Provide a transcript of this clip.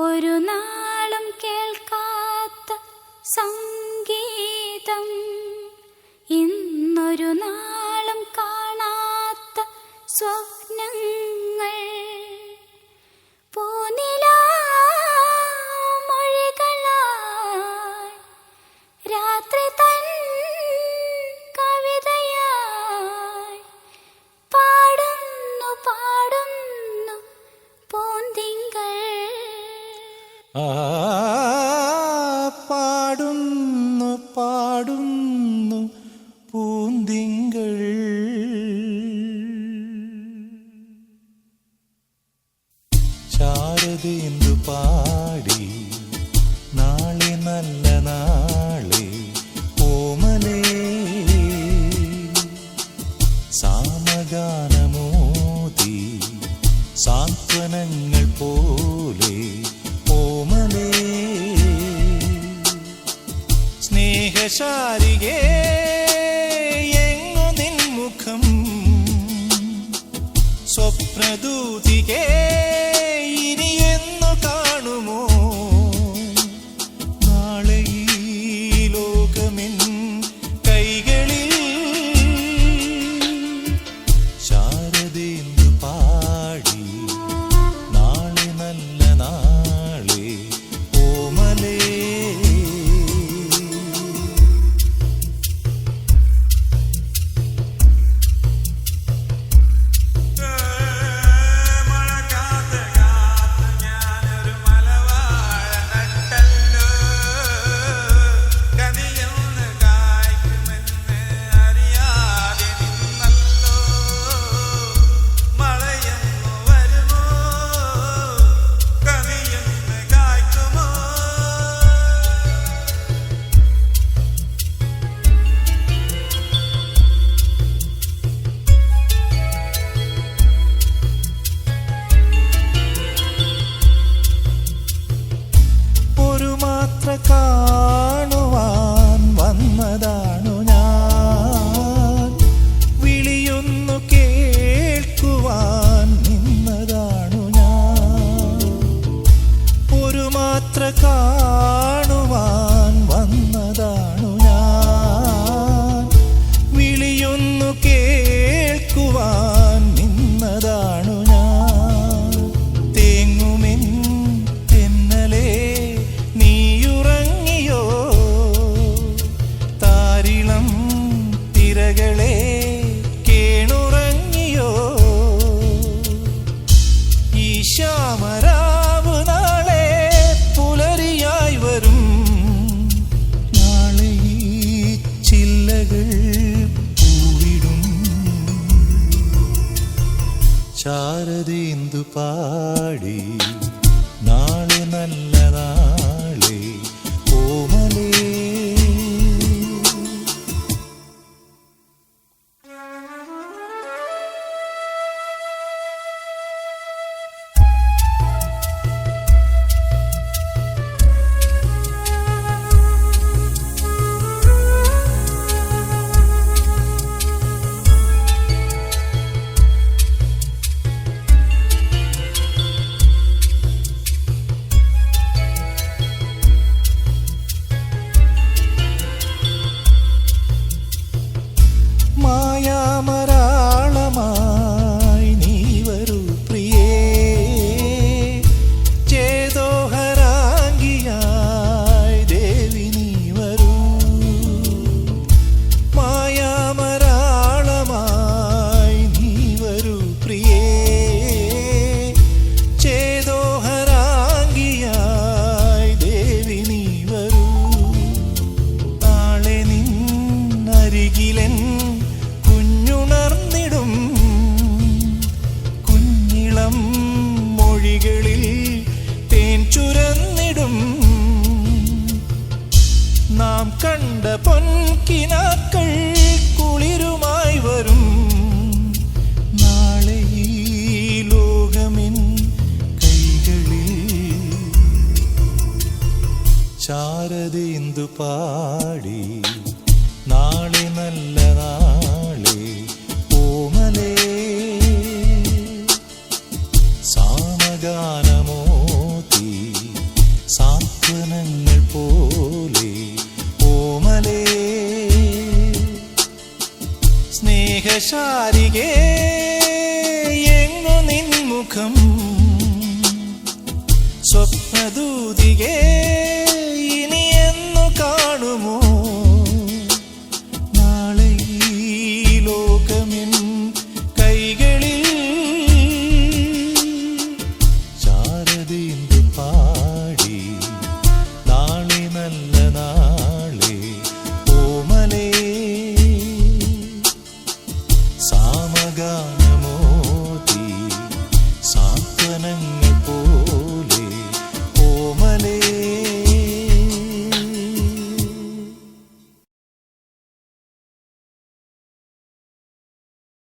ഒരു നാളും കേൾക്കാത്ത സംഗീതം. ഇന്നൊരു നാളും കാണാത്ത സ്വപ്നങ്ങൾ ശാരദ പാടി? നാളെ നല്ല നാളെ ഓമലേ സാമഗാനമോതി സാന്ത്വനങ്ങൾ പോലെ ഓമലേ സ്നേഹശാരികേ എങ്ങു സ്വപ്നദൂതികേ ശാരദേന്ദു പാടി? ഭാരതി ഇന്ദു പാടി. നാളെ നല്ല നാളെ ഓമലേ സാമഗാനമോതി സാന്ത്വനങ്ങൾ പോലെ ഓമലേ സ്നേഹശാരികേ എങ്ങു നിൻമുഖം സ്വപ്നദൂതികേ